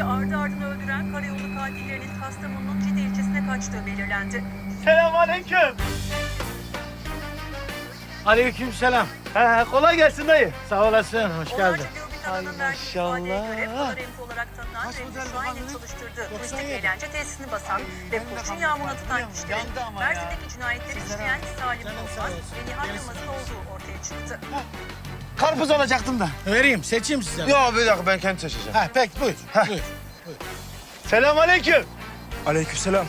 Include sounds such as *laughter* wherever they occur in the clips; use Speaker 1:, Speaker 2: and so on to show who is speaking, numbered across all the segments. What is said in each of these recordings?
Speaker 1: kişiyi ardı ardına öldüren karayolu katillerinin Kastamonu'nun Cide ilçesine kaçtığı belirlendi.
Speaker 2: Selamünaleyküm.
Speaker 3: Aleykümselam.
Speaker 2: He, kolay gelsin dayı.
Speaker 3: Sağ olasın, hoş geldin.
Speaker 1: verdiği
Speaker 2: maşallah.
Speaker 1: olarak tanınan
Speaker 3: Kaç
Speaker 1: Remzi
Speaker 3: model
Speaker 1: Şahin'in
Speaker 3: babanın?
Speaker 1: çalıştırdığı turistik
Speaker 3: 97.
Speaker 1: eğlence tesisini basan ve kurşun yağmuruna tutan kişilerin
Speaker 3: Yandı ama ya.
Speaker 1: Mersin'deki cinayetleri işleyen Salim
Speaker 3: olsun.
Speaker 1: ve Nihal Yılmaz'ın olduğu ortaya çıktı.
Speaker 2: Karpuz alacaktım da.
Speaker 3: Vereyim, seçeyim size.
Speaker 4: Yok bir dakika ben kendi seçeceğim.
Speaker 3: Ha, pek buyur, buyur.
Speaker 2: Selamünaleyküm.
Speaker 4: Aleykümselam.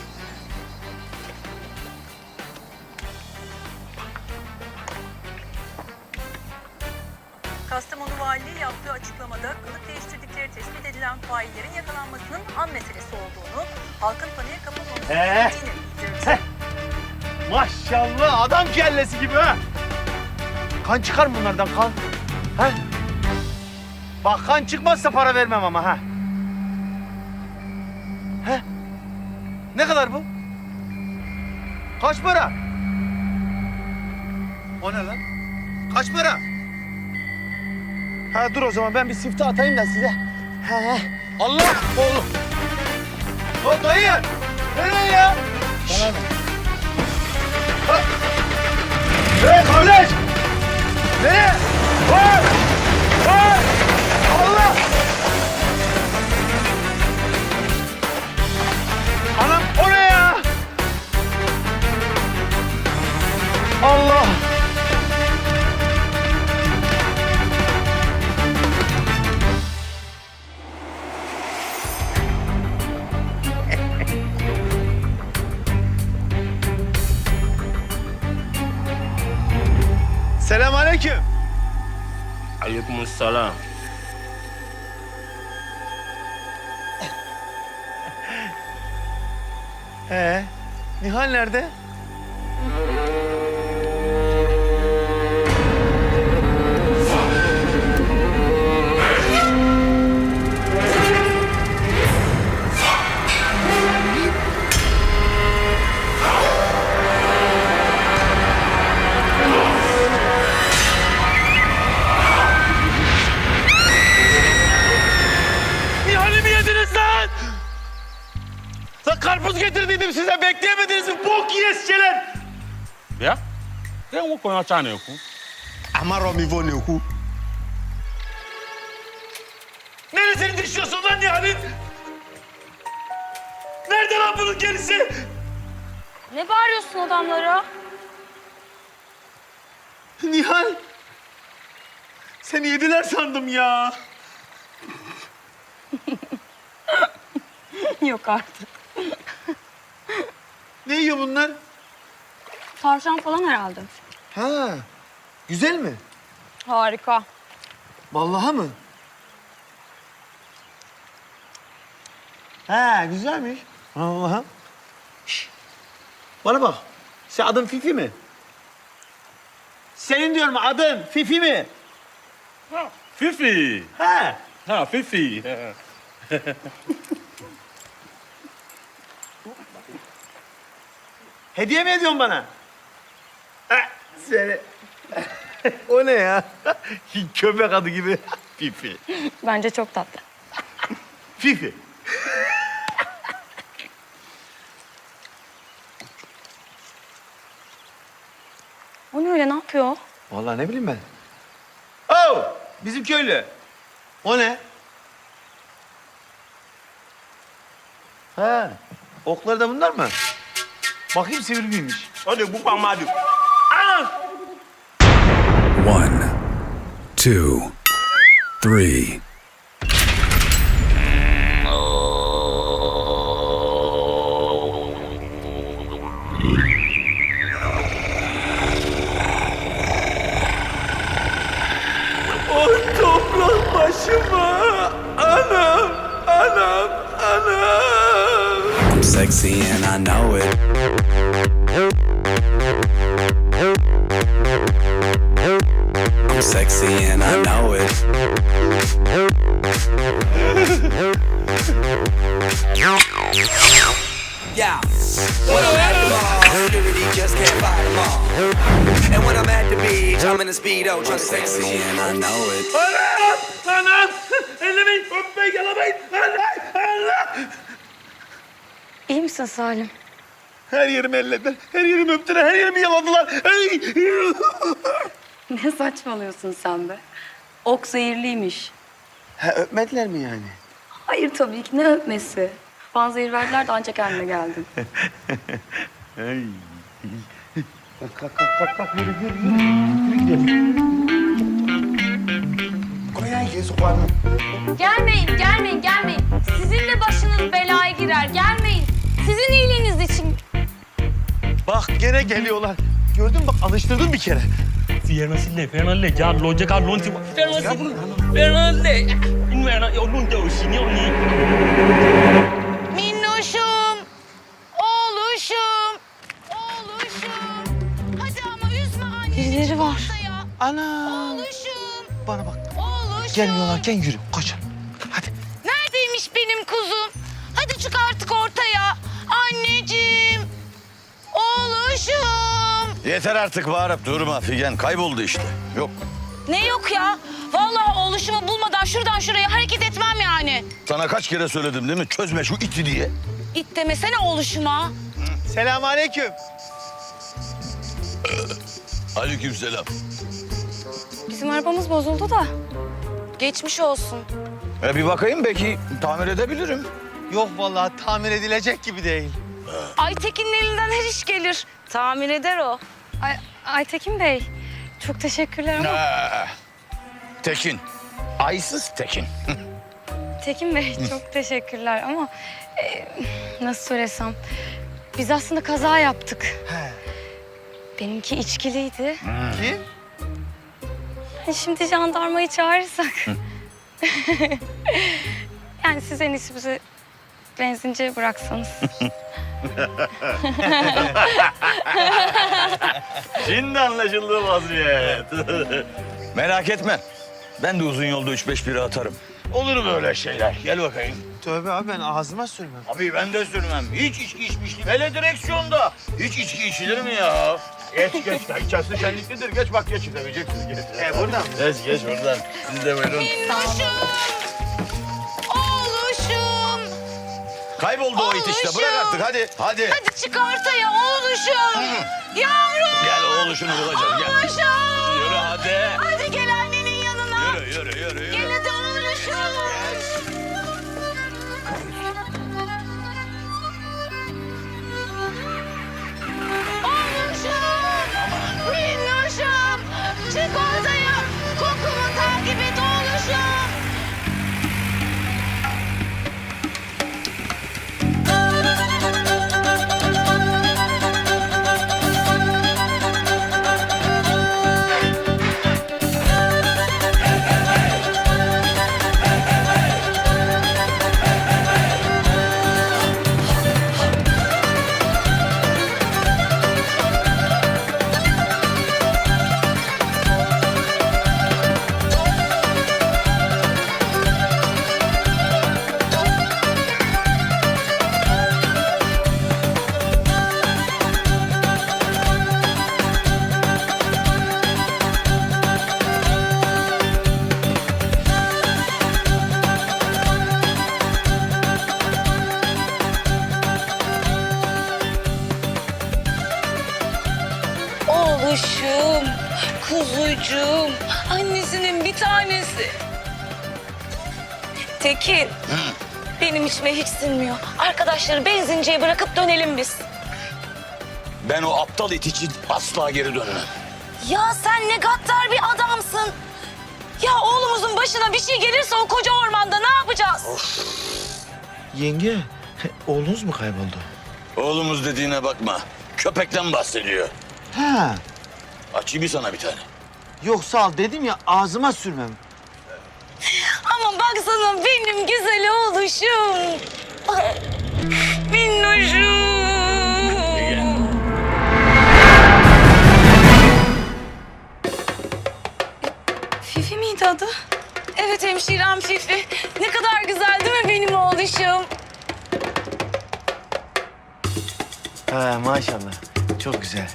Speaker 1: Kastamonu Valiliği yaptığı açıklamada kılık değiştirdikleri tespit edilen faillerin yakalanmasının an meselesi olduğunu, halkın paniğe kapılmaması
Speaker 2: Ee?
Speaker 1: gerektiğini bildirdi.
Speaker 2: Maşallah adam kellesi gibi ha. Kan çıkar mı bunlardan kan? Ha? Bak kan çıkmazsa para vermem ama ha. He? Ne kadar bu? Kaç para? O ne lan? Kaç para? Ha dur o zaman ben bir sifte atayım da size. He he. Allah oğlum. O dayı. Nereye ya?
Speaker 3: Bana?
Speaker 2: Hey kardeş! Nereye? Var! Var! Allah! Anam o ne! *laughs* Selamünaleyküm.
Speaker 5: Aleykümselam.
Speaker 2: Ee, Nihal nerede? Karpuz getirdiydim size bekleyemediniz mi? Bok yiyesçeler.
Speaker 5: Ya? Sen wo kono cha ne ku?
Speaker 4: Amaro mi vo ne ku.
Speaker 2: Neresini düşüyorsun lan Nihal'in? Nerede lan bunun gerisi?
Speaker 6: Ne bağırıyorsun adamlara?
Speaker 2: Nihal. Seni yediler sandım ya. *laughs*
Speaker 6: Yok artık.
Speaker 2: Ne yiyor bunlar?
Speaker 6: Tavşan falan herhalde.
Speaker 2: Ha, güzel mi?
Speaker 6: Harika.
Speaker 2: Vallahi mı? Ha, güzelmiş. Vallahi. Şş, Bana bak. Sen adın Fifi mi? Senin diyorum adın Fifi mi?
Speaker 5: Fifi.
Speaker 2: Ha.
Speaker 5: Ha Fifi. *laughs*
Speaker 2: Hediye mi ediyorsun bana? Ha, seni. *laughs* o ne ya? *laughs* Köpek adı gibi. *laughs* Fifi.
Speaker 6: Bence çok tatlı.
Speaker 2: Fifi.
Speaker 6: O ne öyle ne yapıyor?
Speaker 2: Vallahi ne bileyim ben. Oh! Bizim köylü. O ne? Ha. Okları da bunlar mı? Bakayım sivri miymiş?
Speaker 5: Hadi bu pamadu.
Speaker 7: One, two, three. Sexy and I know it. I'm sexy and I know it.
Speaker 8: Yeah. When I'm at the mall, security just can't fight them all. And when I'm at the beach, I'm in a speedo, to
Speaker 7: sexy and I know it.
Speaker 2: Anam, anam. Ellemeyin, öpmeyin,
Speaker 6: misin Salim?
Speaker 2: Her yerimi ellediler, her yerimi öptüler, her yerimi yaladılar. Ey!
Speaker 6: Ne saçmalıyorsun sen be? Ok zehirliymiş.
Speaker 2: Ha, öpmediler mi yani?
Speaker 6: Hayır tabii ki ne öpmesi. Bana zehir verdiler de ancak kendime geldim. *laughs*
Speaker 2: Kalk, kalk, kalk, kalk, yürü, yürü, yürü. Yürü gidelim.
Speaker 9: Gelmeyin, gelmeyin, gelmeyin. Sizin de başınız belaya girer. Gelmeyin. Sizin iyiliğiniz için.
Speaker 2: Bak gene geliyorlar. Gördün mü bak alıştırdım bir kere.
Speaker 5: Fernandle, Fernandle, ya lonca ka lonti. Fernandle, Fernandle. İnme ya lonca o sini o ni.
Speaker 9: Minnoşum, oğluşum, oğluşum. Hadi ama üzme anneni.
Speaker 6: Birileri var.
Speaker 2: Ana.
Speaker 9: Oğluşum,
Speaker 2: Bana bak.
Speaker 9: oğluşum.
Speaker 2: Gelmiyorlarken yürü. Koş.
Speaker 9: Oğluşum.
Speaker 10: Yeter artık bağırıp durma Figen. Kayboldu işte. Yok.
Speaker 9: Ne yok ya? Vallahi oğluşumu bulmadan şuradan şuraya hareket etmem yani.
Speaker 10: Sana kaç kere söyledim değil mi? Çözme şu iti diye.
Speaker 9: İt demesene oğluşuma.
Speaker 2: Selamünaleyküm.
Speaker 10: Aleykümselam.
Speaker 6: Bizim arabamız bozuldu da.
Speaker 9: Geçmiş olsun.
Speaker 10: E bir bakayım belki tamir edebilirim.
Speaker 2: Yok vallahi tamir edilecek gibi değil.
Speaker 9: Aytekin'in elinden her iş gelir. Tahmin eder o.
Speaker 6: Ay, Aytekin Bey, çok teşekkürler ama
Speaker 10: Ha. Tekin. Aysız Tekin.
Speaker 6: Tekin Bey çok teşekkürler ama e, nasıl söylesem biz aslında kaza yaptık. Benimki içkiliydi.
Speaker 2: Kim?
Speaker 6: Hani Şimdi jandarmayı çağırırsak. *laughs* yani siz en iyisi bizi benzinciye bıraksanız. *laughs* *laughs*
Speaker 10: Şimdi anlaşıldı vaziyet. *laughs* Merak etme. Ben de uzun yolda üç beş bira atarım. Olur böyle şeyler. Gel bakayım.
Speaker 2: Tövbe abi ben ağzıma sürmem.
Speaker 10: Abi ben de sürmem. Hiç içki içmiştim. Hele direksiyonda. Hiç içki içilir mi ya? Geç geç. İçerisi şenliklidir. Geç bak geç. Demeyeceksiniz geç.
Speaker 2: E buradan.
Speaker 10: Geç geç buradan. Siz de buyurun.
Speaker 9: Minnoşum,
Speaker 10: Kayboldu o it işte. Bırak artık hadi. Hadi.
Speaker 9: Hadi çık ortaya oğluşum. Yavrum,
Speaker 10: Gel oğluşunu bulacağız. Gel.
Speaker 9: oğluşum.
Speaker 10: Yürü hadi.
Speaker 9: Hadi gel Tekin, benim içime hiç sinmiyor. Arkadaşları benzinciye bırakıp dönelim biz.
Speaker 10: Ben o aptal it için asla geri dönmem.
Speaker 9: Ya sen ne gaddar bir adamsın. Ya oğlumuzun başına bir şey gelirse o koca ormanda ne yapacağız?
Speaker 2: Yenge, oğlunuz mu kayboldu?
Speaker 10: Oğlumuz dediğine bakma. Köpekten bahsediyor.
Speaker 2: Ha.
Speaker 10: Açayım mı sana bir tane?
Speaker 2: Yok sağ ol dedim ya ağzıma sürmem.
Speaker 9: Baksana benim güzel oğluşum. Minnoşum. Fifi miydi adı? Evet hemşirem Fifi. Ne kadar güzel değil mi benim oğluşum?
Speaker 2: Ha maşallah. Çok güzel.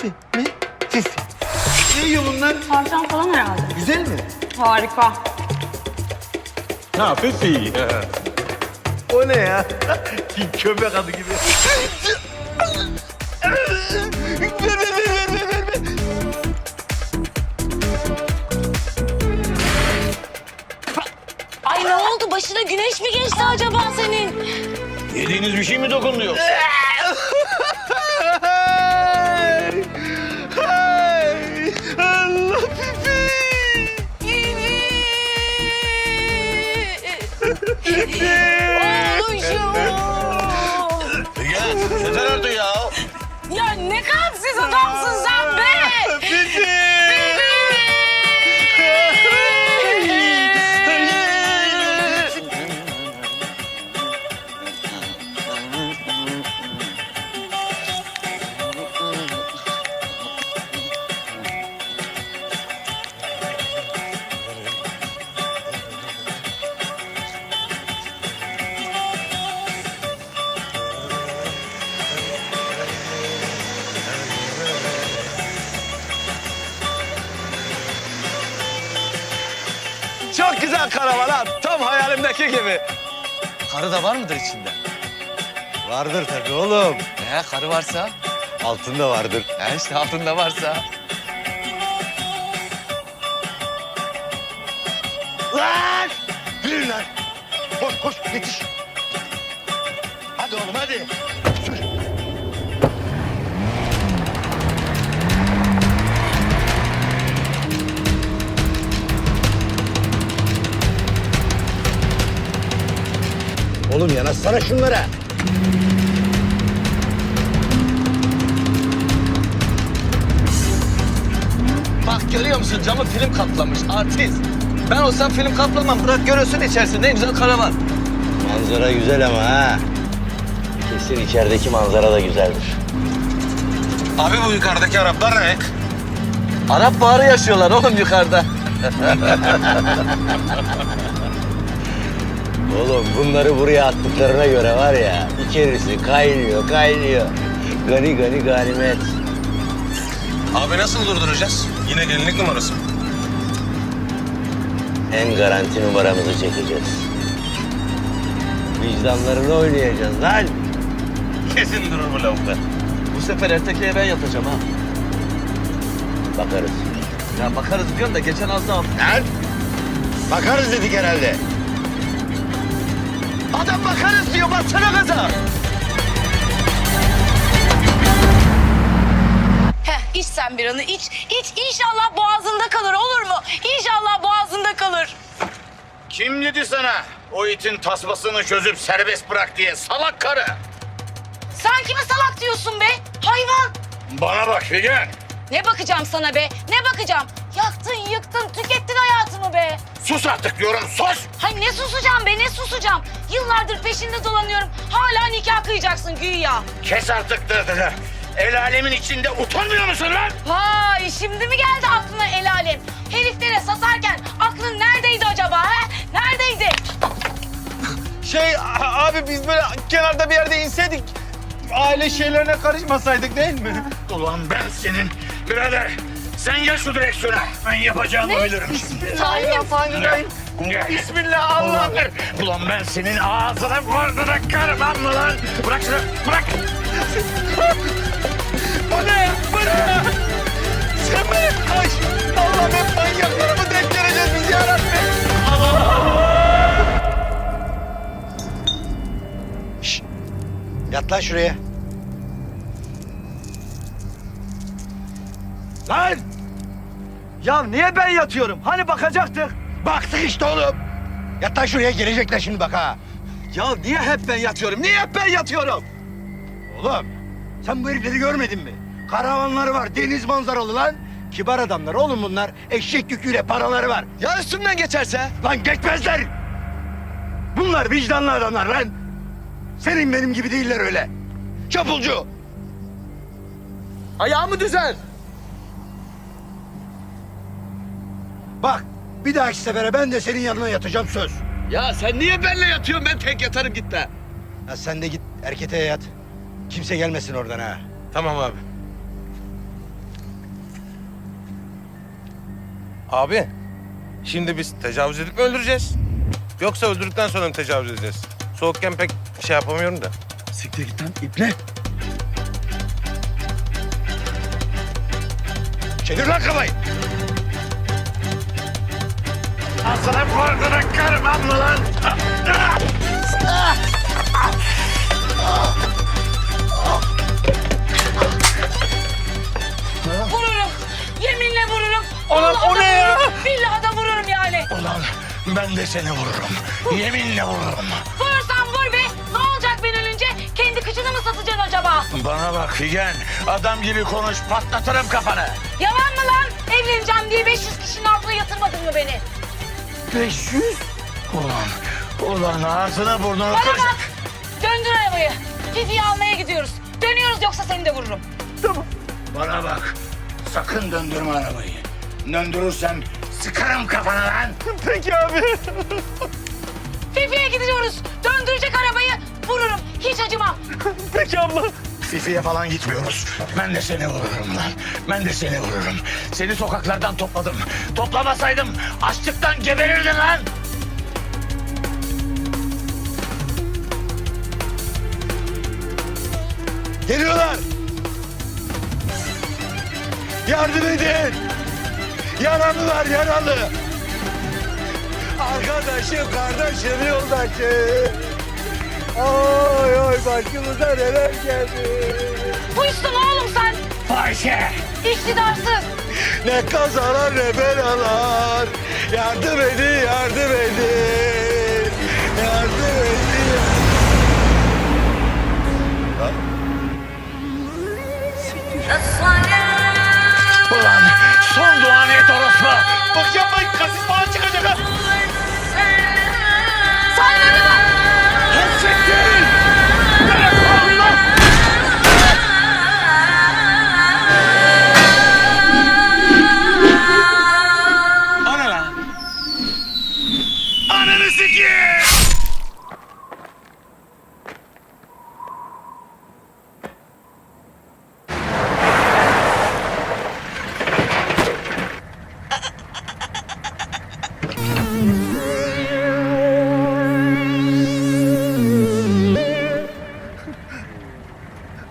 Speaker 2: Fifi mi? Fifi. Ne yiyor bunlar?
Speaker 6: Tavşan falan herhalde.
Speaker 2: Güzel mi?
Speaker 6: Harika.
Speaker 11: Ha Fifi.
Speaker 12: O ne ya? Köpek adı gibi.
Speaker 9: Ay ne oldu? Başına güneş mi geçti acaba senin?
Speaker 11: Yediğiniz bir şey mi dokundu yoksa? *laughs* Çok güzel karavan ha. Tam hayalimdeki gibi.
Speaker 12: Karı da var mıdır içinde? Vardır tabii oğlum.
Speaker 11: Ne karı varsa?
Speaker 12: Altında vardır.
Speaker 11: Ne işte altında varsa.
Speaker 12: Lan! Yürü lan! Koş koş yetiş. Hadi oğlum hadi. Oğlum yanaşsana şunlara.
Speaker 11: Bak görüyor musun camı film kaplamış artist. Ben olsam film kaplamam. Bırak görürsün içerisinde ne güzel karavan.
Speaker 12: Manzara güzel ama ha. Kesin içerideki manzara da güzeldir.
Speaker 11: Abi bu yukarıdaki Araplar ne? Arap baharı yaşıyorlar oğlum yukarıda. *laughs*
Speaker 12: Oğlum bunları buraya attıklarına göre var ya içerisi kaynıyor kaynıyor. Gani gani ganimet.
Speaker 11: Abi nasıl durduracağız? Yine gelinlik numarası.
Speaker 12: En garanti numaramızı çekeceğiz. Vicdanlarını oynayacağız lan.
Speaker 11: Kesin durur bu lavuklar. Bu sefer erkekliğe ben yatacağım ha.
Speaker 12: Bakarız.
Speaker 11: Ya bakarız diyorsun da geçen az daha...
Speaker 12: Lan! Bakarız dedik herhalde.
Speaker 11: Adam bakarız diyor baksana gaza.
Speaker 9: Heh iç sen bir anı iç. İç inşallah boğazında kalır olur mu? İnşallah boğazında kalır.
Speaker 11: Kim dedi sana o itin tasmasını çözüp serbest bırak diye salak karı?
Speaker 9: Sen kime salak diyorsun be? Hayvan.
Speaker 11: Bana bak Figen.
Speaker 9: Ne bakacağım sana be? Ne bakacağım? Yaktın, yıktın, tükettin hayatımı be.
Speaker 11: Sus artık diyorum sus.
Speaker 9: Hay ne susacağım be, ne susacağım? Yıllardır peşinde dolanıyorum. Hala nikah kıyacaksın güya.
Speaker 11: Kes artık dırdırı. El alemin içinde utanmıyor musun lan?
Speaker 9: Vay şimdi mi geldi aklına el alem? Heriflere satarken aklın neredeydi acaba he? Neredeydi?
Speaker 12: Şey abi biz böyle kenarda bir yerde inseydik aile şeylerine karışmasaydık değil mi?
Speaker 11: Ulan ben senin birader. Sen gel şu direksiyona. Ben yapacağımı bilirim şimdi.
Speaker 9: Salim.
Speaker 11: Bismillah Allah. Ulan ben senin ağzına burnuna karmam mı lan? Bırak şunu bırak.
Speaker 12: Bu ne? Bu ne? Sen mi? Ay, Allah'ım hep manyaklara mı denk geleceğiz biz yarabbim? Yat lan şuraya. Lan! Ya niye ben yatıyorum? Hani bakacaktık? Baktık işte oğlum. Yat lan şuraya gelecekler şimdi bak ha. Ya niye hep ben yatıyorum? Niye hep ben yatıyorum? Oğlum sen bu herifleri görmedin mi? Karavanları var, deniz manzaralı lan. Kibar adamlar oğlum bunlar. Eşek yüküyle paraları var.
Speaker 11: Ya üstümden geçerse?
Speaker 12: Lan geçmezler. Bunlar vicdanlı adamlar lan. Senin benim gibi değiller öyle. Çapulcu.
Speaker 11: Ayağımı düzel.
Speaker 12: Bak bir dahaki sefere ben de senin yanına yatacağım söz.
Speaker 11: Ya sen niye benimle yatıyorsun? Ben tek yatarım git be.
Speaker 12: Ya sen de git erkete yat. Kimse gelmesin oradan ha.
Speaker 4: Tamam abi. Abi, şimdi biz tecavüz edip mi öldüreceğiz? Yoksa öldürdükten sonra mı tecavüz edeceğiz? Soğukken pek şey yapamıyorum da.
Speaker 12: Siktir git lan iple. Çevir lan kafayı. Sana korkudan karmam mı lan?
Speaker 9: Vururum. Yeminle vururum.
Speaker 10: Ulan
Speaker 9: Vallahi
Speaker 10: o
Speaker 9: da
Speaker 10: ne ya?
Speaker 9: vururum, Billahi da vururum yani.
Speaker 10: Ulan ben de seni vururum. Yeminle vururum.
Speaker 9: Vurursan vur be. Ne olacak ben ölünce? Kendi kıçını mı satacaksın acaba?
Speaker 10: Bana bak Figen. Adam gibi konuş patlatırım kafanı.
Speaker 9: Yalan mı lan? Evleneceğim diye 500 kişinin altına yatırmadın mı beni?
Speaker 10: 500? Ulan, ulan ağzına burnunu
Speaker 9: Bana
Speaker 10: kır.
Speaker 9: bak. Döndür arabayı. Fifi'yi almaya gidiyoruz. Dönüyoruz yoksa seni de vururum.
Speaker 10: Bana bak. Sakın döndürme arabayı. Döndürürsem sıkarım kafana lan.
Speaker 12: Peki abi.
Speaker 9: Fifi'ye gidiyoruz. Döndürecek arabayı. Vururum. Hiç acımam.
Speaker 12: Peki abla.
Speaker 10: Fifi'ye falan gitmiyoruz. Ben de seni vururum lan. Ben de seni vururum. Seni sokaklardan topladım. Toplamasaydım açlıktan geberirdin lan.
Speaker 12: Geliyorlar. Yardım edin. Yaralı var yaralı. Arkadaşım, kardeşim, yoldaşım. Oy oy başımıza neler geldi.
Speaker 9: Buysun oğlum sen.
Speaker 10: Ayşe.
Speaker 9: İktidarsız.
Speaker 12: Ne kazalar ne belalar. Yardım edin, yardım edin. Yardım edin.
Speaker 10: Ulan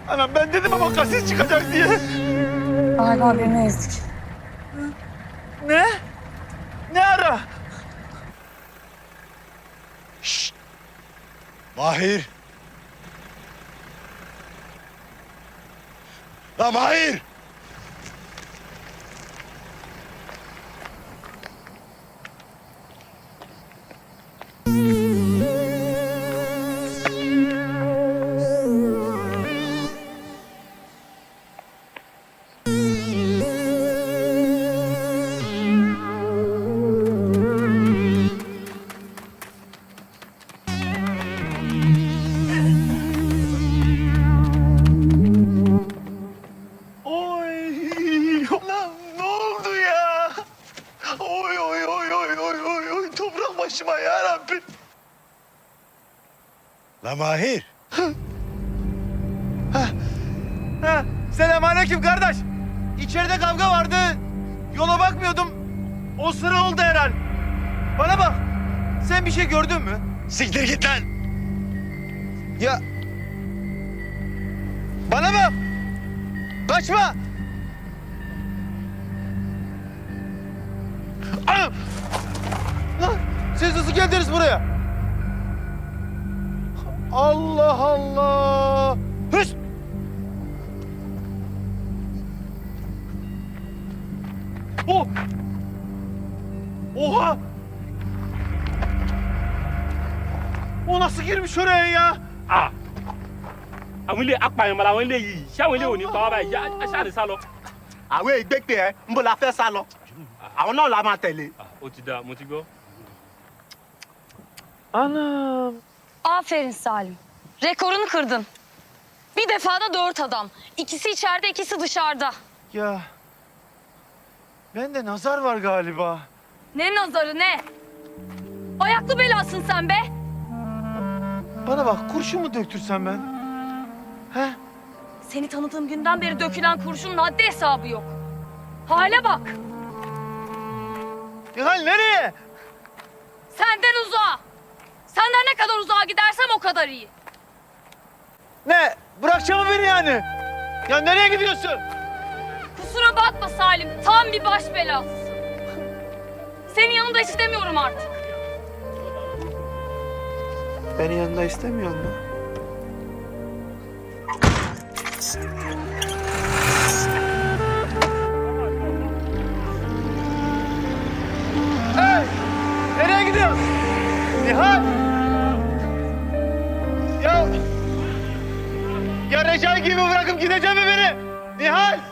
Speaker 12: Anam ben dedim ama kasis çıkacak diye.
Speaker 6: Galiba birini ezdik.
Speaker 12: Ne? Ne ara? Mahir. La Mahir.
Speaker 2: Şey gördün mü?
Speaker 12: Siktir git lan.
Speaker 2: Ya. Bana bak. Kaçma. Lan siz nasıl geldiniz buraya? Allah Allah. Girmiş oraya ya?
Speaker 5: àwọn ilé apààyàn làwọn ilé yìí ṣé àwọn ilé ò ní pa wá báyìí Ṣá- ṣáà lè sá lọ.
Speaker 2: àwọn ìgbẹ́pẹ́ ẹ ń bọ̀ la fẹ́ sá lọ àwọn náà la máa tẹ̀lé.
Speaker 5: Ah, ó ti dáa mo ti gbọ́.
Speaker 2: anam.
Speaker 9: Aferin Salim. Rekorunu kırdın. Bir defada dört adam. İkisi içeride, ikisi dışarıda.
Speaker 2: Ya. Bende nazar var galiba.
Speaker 9: Ne nazarı ne? Ayaklı belasın sen be.
Speaker 2: Bana bak kurşun mu döktürsem ben? He?
Speaker 9: Seni tanıdığım günden beri dökülen kurşunun haddi hesabı yok. Hale bak.
Speaker 2: Ya lan nereye?
Speaker 9: Senden uzağa.
Speaker 6: Senden ne kadar uzağa gidersem o kadar iyi.
Speaker 2: Ne? Bırakacağım mı beni yani? Ya nereye gidiyorsun?
Speaker 6: Kusura bakma Salim. Tam bir baş belasısın. Senin yanında istemiyorum artık.
Speaker 2: Beni yanında istemiyor mu? Hey! Nereye gidiyorsun? Nihal! Ya... Ya Recai gibi bırakıp gidecek mi beni? Nihal!